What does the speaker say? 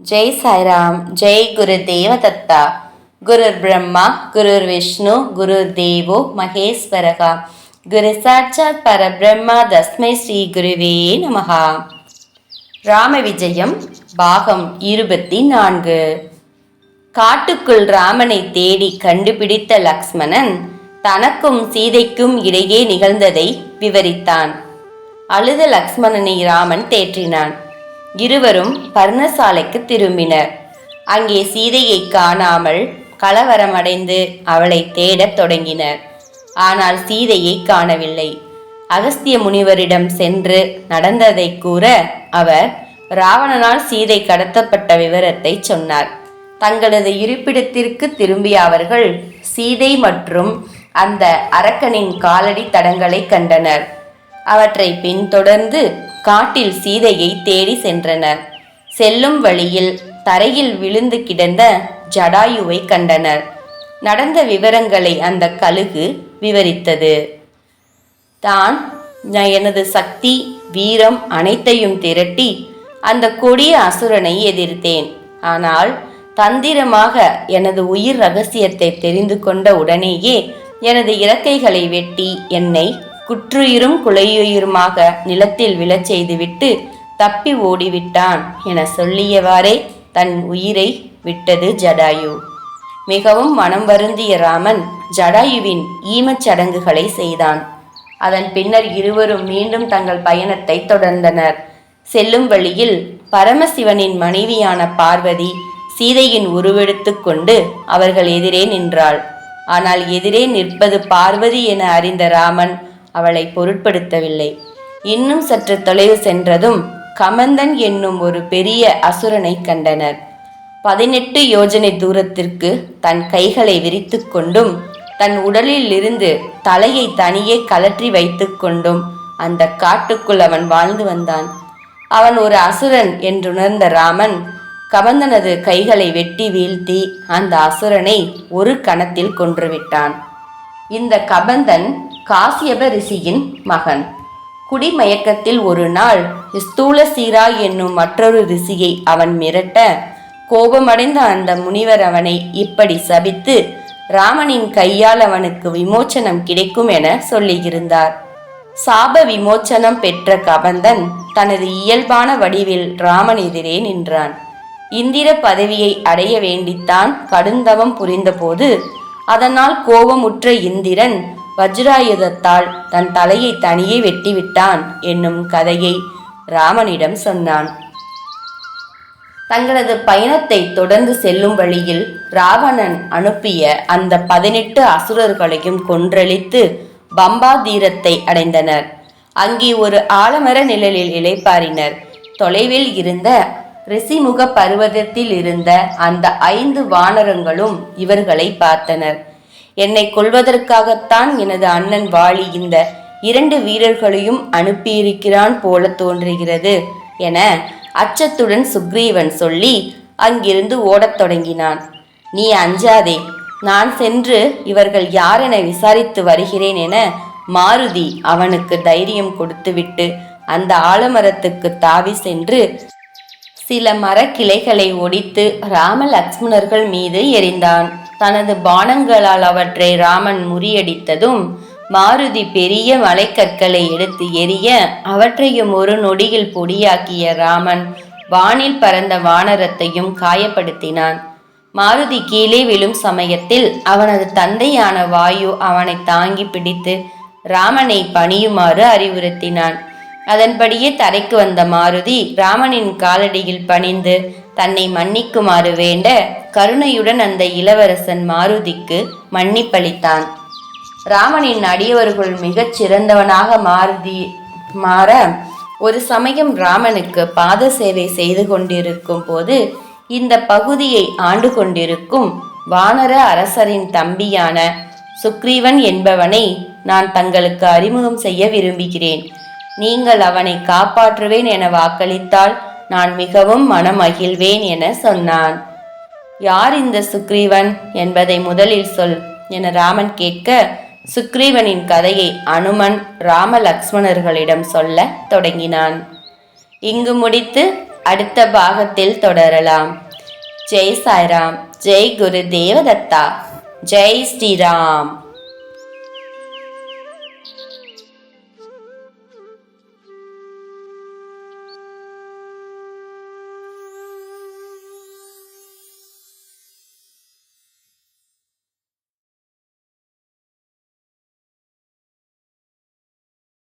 ஜெய் சாய்ராம் ஜெய் குரு தேவதத்தா குருர் பிரம்மா குருர் விஷ்ணு குருர் தேவோ மகேஸ்வரகா குரு சாட்சாத் பரபிரம்மா தஸ்மை ஸ்ரீ குருவே நமகா ராம விஜயம் பாகம் இருபத்தி நான்கு காட்டுக்குள் ராமனை தேடி கண்டுபிடித்த லக்ஷ்மணன் தனக்கும் சீதைக்கும் இடையே நிகழ்ந்ததை விவரித்தான் அழுத லக்ஷ்மணனை ராமன் தேற்றினான் இருவரும் பர்ணசாலைக்கு திரும்பினர். அங்கே சீதையை காணாமல் கலவரமடைந்து அவளை தேடத் தொடங்கினர். ஆனால் சீதையை காணவில்லை. அகஸ்திய முனிவரிடம் சென்று நடந்ததை கூற அவர் ராவணனால் சீதை கடத்தப்பட்ட விவரத்தை சொன்னார். தங்களது இருப்பிடத்திற்கு திரும்பிய அவர்கள் சீதை மற்றும் அந்த அரக்கனின் காலடி தடங்களை கண்டனர். அவற்றை பின்தொடர்ந்து காட்டில் சீதையை தேடி சென்றனர். செல்லும் வழியில் தரையில் விழுந்து கிடந்த ஜடாயுவை கண்டனர். நடந்த விவரங்களை அந்த கழுகு விவரித்தது. தான் நான் எனது சக்தி வீரம் அனைத்தையும் திரட்டி அந்த கொடிய அசுரனை எதிர்த்தேன். ஆனால் தந்திரமாக எனது உயிர் ரகசியத்தை தெரிந்து கொண்ட உடனேயே எனது இறக்கைகளை வெட்டி என்னை குற்றுயிரும் குலையுயிருமாக நிலத்தில் விழச் செய்துவிட்டு தப்பி ஓடிவிட்டான் என சொல்லியவாறே தன் உயிரை விட்டது ஜடாயு. மிகவும் மனம் வருந்திய ராமன் ஜடாயுவின் ஈமச் சடங்குகளை செய்தான். அதன் பின்னர் இருவரும் மீண்டும் தங்கள் பயணத்தை தொடர்ந்தனர். செல்லும் வழியில் பரமசிவனின் மனைவியான பார்வதி சீதையின் உருவெடுத்து கொண்டு அவர்கள் எதிரே நின்றாள். ஆனால் எதிரே நிற்பது பார்வதி என அறிந்த ராமன் அவளை பொருட்படுத்தவில்லை. இன்னும் சற்று தொலைவு சென்றதும் கமந்தன் என்னும் ஒரு பெரிய அசுரனை கண்டனர். பதினெட்டு யோஜனை தூரத்திற்கு தன் கைகளை விரித்து கொண்டும் தன் உடலில் இருந்து தலையை தனியே கலற்றி வைத்து கொண்டும் அந்த காட்டுக்குள் அவன் வாழ்ந்து வந்தான். அவன் ஒரு அசுரன் என்றுணர்ந்த ராமன் கமந்தனது கைகளை வெட்டி வீழ்த்தி அந்த அசுரனை ஒரு கணத்தில் கொன்றுவிட்டான் இந்த கபந்தன் காசியப ரிஷியின் மகன். குடிமயக்கத்தில் ஒரு நாள் ஸ்தூலசீரா என்னும் மற்றொரு ரிஷியை அவன் மிரட்ட கோபமடைந்த அந்த முனிவர் அவனை இப்படி சபித்து ராமனின் கையால் அவனுக்கு விமோச்சனம் கிடைக்கும் என சொல்லியிருந்தார். சாப விமோச்சனம் பெற்ற கபந்தன் தனது இயல்பான வடிவில் ராமன் எதிரே நின்றான். இந்திர பதவியை அடைய வேண்டித்தான் கடுந்தவம் புரிந்தபோது அதனால் கோபமுற்ற இந்திரன் வஜ்ராயுதத்தால் தன் தலையை தனியே வெட்டிவிட்டான் என்னும் கதையை ராமனிடம் சொன்னான். தங்களது பயணத்தை தொடர்ந்து செல்லும் வழியில் ராவணன் அனுப்பிய அந்த பதினெட்டு அசுரர்களையும் கொன்றளித்து பம்பா தீரத்தை அடைந்தனர். அங்கே ஒரு ஆலமர நிழலில் இளைப்பாறினர். தொலைவில் இருந்த ரிஷிமுக பர்வதத்தில் இருந்த அந்த ஐந்து வானரங்களும் இவர்களை பார்த்தனர். என்னை கொல்வதற்காகத்தான் எனது அண்ணன் வாலி இந்த இரண்டு வீரர்களையும் அனுப்பியிருக்கிறான் போல தோன்றுகிறது என அச்சத்துடன் சுக்ரீவன் சொல்லி அங்கிருந்து ஓடத் தொடங்கினான். நீ அஞ்சாதே நான் சென்று இவர்கள் யாரென விசாரித்து வருகிறேன் என மாருதி அவனுக்கு தைரியம் கொடுத்துவிட்டு அந்த ஆலமரத்துக்கு தாவி சென்று சில மரக்கிளைகளை ஒடித்து ராம லக்ஷ்மணர்கள் மீது எறிந்தான் தனது பானங்களால் அவற்றை ராமன் முறியடித்ததும் மாருதி பெரிய மலைக்கற்களை எடுத்து எரிய அவற்றையும் ஒரு நொடியில் பொடியாக்கிய ராமன் வானில் பறந்த வானரத்தையும் காயப்படுத்தினான். மாருதி கீழே விழும் சமயத்தில் அவனது தந்தையான வாயு அவனை தாங்கி பிடித்து ராமனை பணியுமாறு அறிவுறுத்தினான். அதன்படியே தரைக்கு வந்த மாருதி ராமனின் காலடியில் பணிந்து தன்னை மன்னிக்குமாறு வேண்ட கருணையுடன் அந்த இளவரசன் மாருதிக்கு மன்னிப்பளித்தான். ராமனின் அடியவர்கள் மிகச் சிறந்தவனாக மாருதி மாற ஒரு சமயம் ராமனுக்கு பாத சேவை செய்து கொண்டிருக்கும் போது இந்த பகுதியை ஆண்டு கொண்டிருக்கும் வானர அரசரின் தம்பியான சுக்ரீவன் என்பவனை நான் தங்களுக்கு அறிமுகம் செய்ய விரும்புகிறேன். நீங்கள் அவனை காப்பாற்றுவேன் என வாக்களித்தால் நான் மிகவும் மனமகிழ்வேன் என சொன்னான். யார் இந்த சுக்ரீவன் என்பதை முதலில் சொல் என ராமன் கேட்க சுக்ரீவனின் கதையை அனுமன் ராம லக்ஷ்மணர்களிடம் சொல்ல தொடங்கினான். இங்கு முடித்து அடுத்த பாகத்தில் தொடரலாம். ஜெய் சாய்ராம் ஜெய் குரு தேவதத்தா ஜெய் ஸ்ரீராம்.